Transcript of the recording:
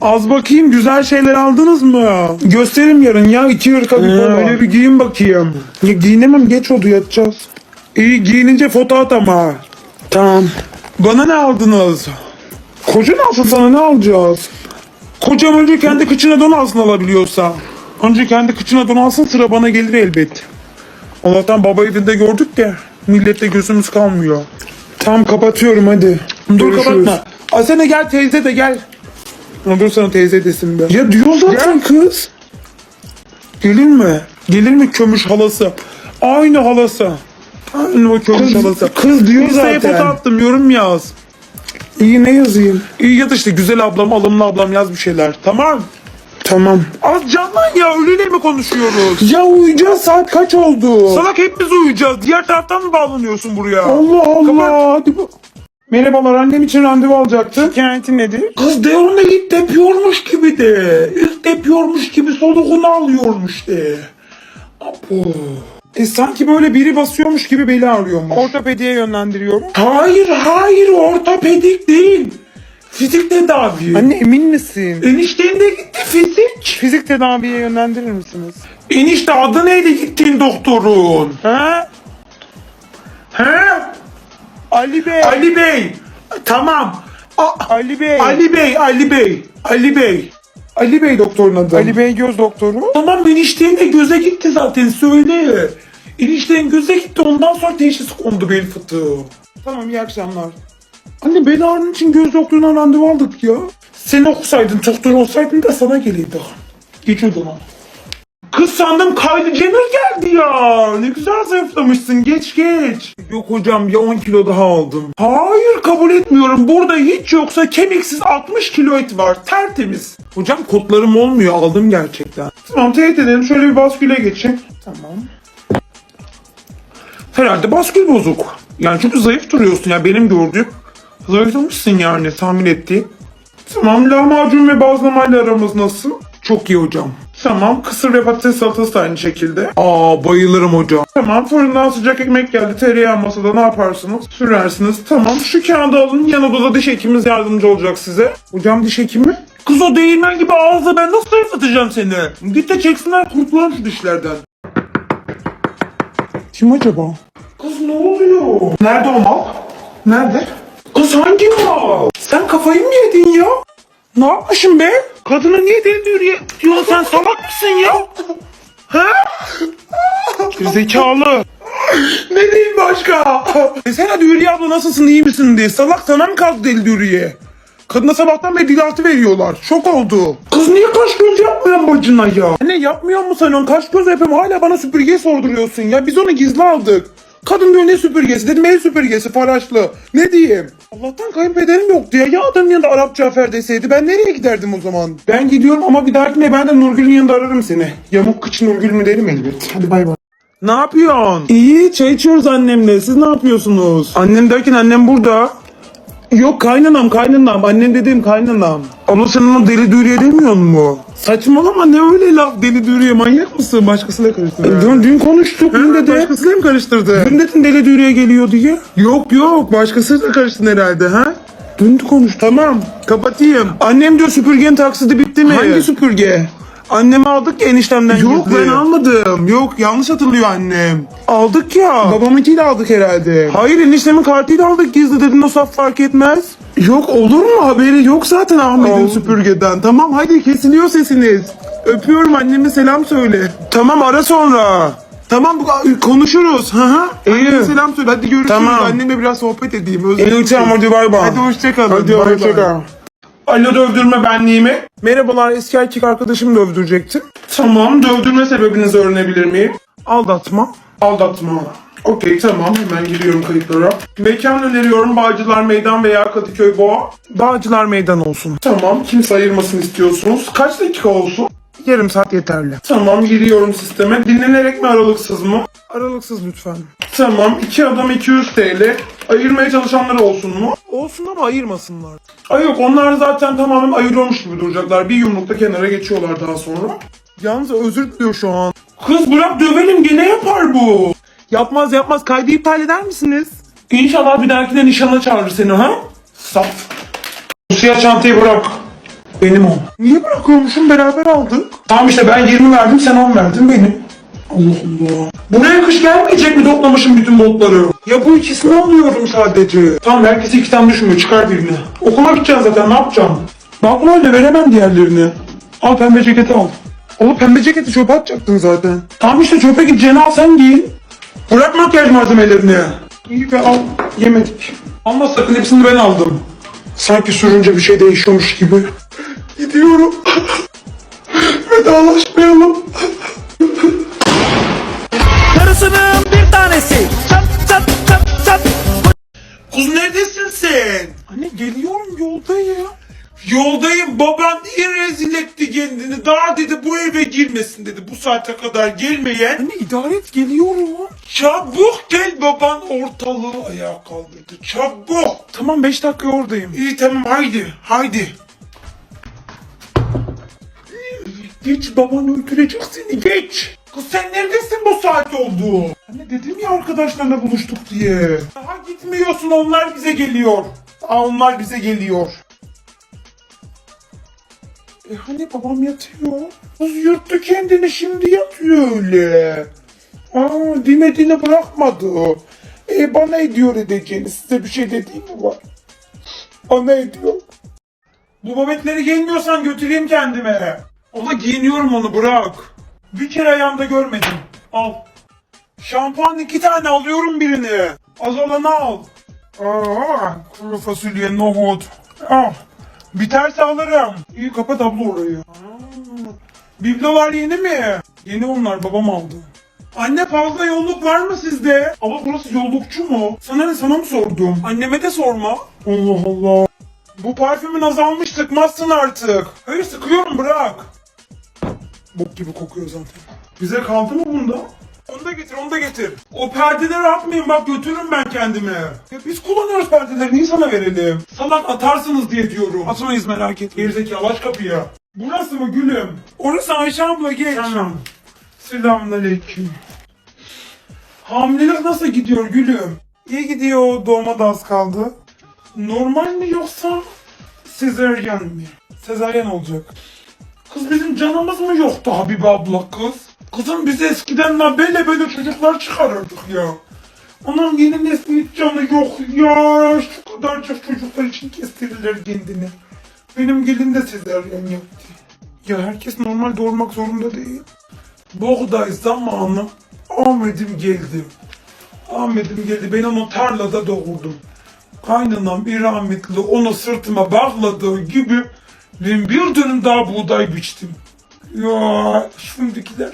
Az bakayım güzel şeyler aldınız mı? Gösterim yarın ya iki hırka bir polo. Öyle bir giyin bakayım. Ya, giyinemem geç oldu yatacağız. İyi giyinince foto at ama. Tamam. Bana ne aldınız? Koca ne alsın sana ne alacağız? Kocam önce kendi kıçına don alsın alabiliyorsa. Önce kendi kıçına don alsın sıra bana gelir elbet. Allah'tan baba evinde gördük ya. Millette gözümüz kalmıyor. Tamam kapatıyorum hadi. Dur Görüşürüz. kapatma. Asene gel teyze de gel. Dur sana teyze desin be. Ya diyor zaten kız. Gelir mi? Gelir mi kömüş halası? Aynı halası. Aynı o kömüş Kız- halası. kız diyor Insta'ya zaten. foto attım yorum yaz. İyi ne yazayım? İyi yaz işte güzel ablam, alımlı ablam yaz bir şeyler. Tamam. Tamam. Az canlan ya ölüyle mi konuşuyoruz? Ya uyuyacağız saat kaç oldu? Salak hepimiz uyuyacağız. Diğer taraftan mı bağlanıyorsun buraya? Allah Allah. Kapat. Hadi bu. Merhabalar annem için randevu alacaktım. Şikayetin nedir? Kız de onu ilk depiyormuş gibi de. İlk depiyormuş gibi soluğunu alıyormuş de. Apo. E sanki böyle biri basıyormuş gibi beli ağrıyormuş. Ortopediye yönlendiriyorum. Hayır hayır ortopedik değil. Fizik tedavi. Anne emin misin? Enişten de gitti fizik. Fizik tedaviye yönlendirir misiniz? Enişte adı neydi gittiğin doktorun? Ha? He? Ali Bey. Ali Bey. Tamam. A- Ali Bey. Ali Bey, Ali Bey, Ali Bey. Ali Bey doktorun adı. Ali Bey göz doktoru. Tamam eniştenin de göze gitti zaten söyle. Eniştenin göze gitti ondan sonra teşhis kondu bel fıtığı. Tamam iyi akşamlar. Anne bel ağrının için göz doktoruna randevu aldık ya. Sen okusaydın doktor olsaydın da sana gelirdi. Geç odana. Kız sandım Kylie Jenner geldi ya. Ne güzel zayıflamışsın geç geç. Yok hocam ya 10 kilo daha aldım. Hayır kabul etmiyorum. Burada hiç yoksa kemiksiz 60 kilo et var. Tertemiz. Hocam kodlarım olmuyor aldım gerçekten. Tamam teyit edelim şöyle bir basküle geçin. Tamam. Herhalde baskül bozuk. Yani çünkü zayıf duruyorsun ya benim gördüğüm. Zayıflamışsın yani tahmin ettiğim. Tamam lahmacun ve bazlamayla aramız nasıl? Çok iyi hocam. Tamam kısır ve patates salatası da aynı şekilde. Aa bayılırım hocam. Tamam fırından sıcak ekmek geldi tereyağı masada ne yaparsınız? Sürersiniz. Tamam şu kağıdı alın yan odada diş hekimimiz yardımcı olacak size. Hocam diş hekimi? Kız o değirmen gibi ağızla ben nasıl zayıflatacağım seni? Git de çeksinler kurtulalım şu dişlerden. Kim acaba? Kız ne oluyor? Nerede o mal? Nerede? Kız hangi mal? Sen kafayı mı yedin ya? Ne yapmışım be? Kadına niye deli diyor diyorsun sen salak mısın ya? Ha? Zekalı. ne diyeyim başka? Desene Dürüye abla nasılsın iyi misin diye. Salak sana mı kaldı deli Dürüye? Kadına sabahtan beri dilatı veriyorlar. Şok oldu. Kız niye kaş göz yapmıyorsun bacına ya? Ne yapmıyor musun sen onu? Kaş göz yapıyorum hala bana süpürge sorduruyorsun ya. Biz onu gizli aldık. Kadın diyor ne süpürgesi? Dedim el süpürgesi faraşlı. Ne diyeyim? Allah'tan kayınpederim yoktu ya. Ya adamın yanında Arap Cafer deseydi ben nereye giderdim o zaman? Ben gidiyorum ama bir dahakine ben de Nurgül'ün yanında ararım seni. Yamuk kıç Nurgül mü derim elbet. Hadi bay bay. Ne yapıyorsun? İyi çay içiyoruz annemle. Siz ne yapıyorsunuz? Annem derken annem burada. Yok kaynanam kaynanam. Annem dediğim kaynanam. Abla sen ona deli dürüye demiyor mu? Saçmalama ne öyle laf deli dürüye manyak mısın? Başkasıyla karıştırdın. Dün, dün konuştuk dün dedi. Başkasıyla mı karıştırdı? Dün dedin deli dürüye geliyor diye. Yok yok başkasıyla karıştın herhalde ha? Dün konuş tamam kapatayım. Annem diyor süpürgenin taksidi bitti mi? Hangi süpürge? Annemi aldık ya eniştemden Yok ben almadım. Yok yanlış hatırlıyor annem. Aldık ya. Babamınkiyle aldık herhalde. Hayır eniştemin kartıyla aldık gizli dedin o saf fark etmez. Yok olur mu haberi yok zaten Ahmet'in süpürgeden. Tamam hadi kesiliyor sesiniz. Öpüyorum anneme selam söyle. Tamam ara sonra. Tamam bu- konuşuruz. Hı hı. Anneme selam söyle. Hadi görüşürüz. Tamam. Annemle biraz sohbet edeyim. Özür İyi tamam hadi bay bay. Hadi hoşçakalın. Hadi bay. hoşçakal. Alo dövdürme benliğimi. Merhabalar eski erkek arkadaşım dövdürecekti. Tamam dövdürme sebebinizi öğrenebilir miyim? Aldatma. Aldatma. Okey tamam hemen giriyorum kayıtlara. Mekan öneriyorum Bağcılar Meydan veya Kadıköy Boğa. Bağcılar Meydan olsun. Tamam kimse ayırmasın istiyorsunuz. Kaç dakika olsun? Yarım saat yeterli. Tamam giriyorum sisteme. Dinlenerek mi aralıksız mı? Aralıksız lütfen. Tamam iki adam 200 TL. Ayırmaya çalışanlar olsun mu? Olsun ama ayırmasınlar. Ay yok onlar zaten tamamen ayırıyormuş gibi duracaklar. Bir yumrukta kenara geçiyorlar daha sonra. Yalnız özür diliyor şu an. Kız bırak dövelim gene yapar bu. Yapmaz yapmaz kaydı iptal eder misiniz? İnşallah bir dahakine nişana çağırır seni ha? Saf. Bu siyah çantayı bırak. Benim o. Niye bırakıyormuşum beraber aldık? Tamam işte ben 20 verdim sen 10 verdin benim. Allah Allah. Buraya kış gelmeyecek mi toplamışım bütün botları? Ya bu ikisini alıyorum sadece. Tamam herkese iki tane düşmüyor çıkar birini. Okula gideceksin zaten ne yapacaksın? Bakma öyle veremem diğerlerini. Al pembe ceketi al. Oğlum pembe ceketi çöpe atacaktın zaten. Tamam işte çöpe gideceğini al sen giy. Bırak makyaj malzemelerini. İyi be al. Yemedik. Alma sakın hepsini ben aldım. Sanki sürünce bir şey değişiyormuş gibi. Gidiyorum. Vedalaşmayalım. Kız neredesin sen? Anne geliyorum yoldayım. Yoldayım baban niye rezil etti kendini daha dedi bu eve girmesin dedi bu saate kadar gelmeyen. Anne idare et geliyorum. Çabuk gel baban ortalığı ayağa kaldırdı çabuk. Tamam 5 dakika oradayım. İyi tamam haydi haydi. Geç baban öldürecek seni geç. Kız sen neredesin bu saat oldu? Anne dedim ya arkadaşlarla buluştuk diye. Daha gitmiyorsun onlar bize geliyor. Aa, onlar bize geliyor. E hani babam yatıyor? Kız yırttı kendini şimdi yatıyor öyle. Aa demediğini bırakmadı. E bana ediyor edeceğini size bir şey dediğim mi var? Bana ediyor. Bu babetleri giymiyorsan götüreyim kendime. Ona giyiniyorum onu bırak. Bir kere ayağımda görmedim. Al. Şampuan iki tane alıyorum birini. Az olanı al. Aa, kuru fasulye, nohut. Al. Biterse alırım. İyi kapat abla orayı. Biblolar yeni mi? Yeni onlar babam aldı. Anne fazla yolluk var mı sizde? Ama burası yollukçu mu? Sana ne sana mı sordum? Anneme de sorma. Allah Allah. Bu parfümün azalmış sıkmazsın artık. Hayır sıkıyorum bırak. Bok gibi kokuyor zaten. Bize kaldı mı bunda? Onu da getir, onu da getir. O perdeleri atmayın bak götürürüm ben kendime. Ya biz kullanıyoruz perdeleri niye sana verelim? Salak atarsınız diye diyorum. Atmayız merak etme. Gerizekalı aç kapıyı. Burası mı gülüm? Orası Ayşe abla geç. Tamam. Selamünaleyküm. Hamilelik nasıl gidiyor gülüm? İyi gidiyor doğuma da az kaldı. Normal mi yoksa sezeryen mi? Sezeryen olacak. Kız bizim canımız mı yoktu Habibe abla kız? Kızım biz eskiden la böyle çocuklar çıkarırdık ya. Onun yeni neslin hiç canı yok ya. Şu kadarcık çocuklar için kestirirler kendini. Benim gelin de sezeryen yaptı. Ya herkes normal doğurmak zorunda değil. Buğday zamanı Ahmet'im geldi. Ahmet'im geldi. Ben onu tarlada doğurdum. Kaynanam bir rahmetli onu sırtıma bağladığı gibi ben bir dönüm daha buğday biçtim. Ya şimdikiler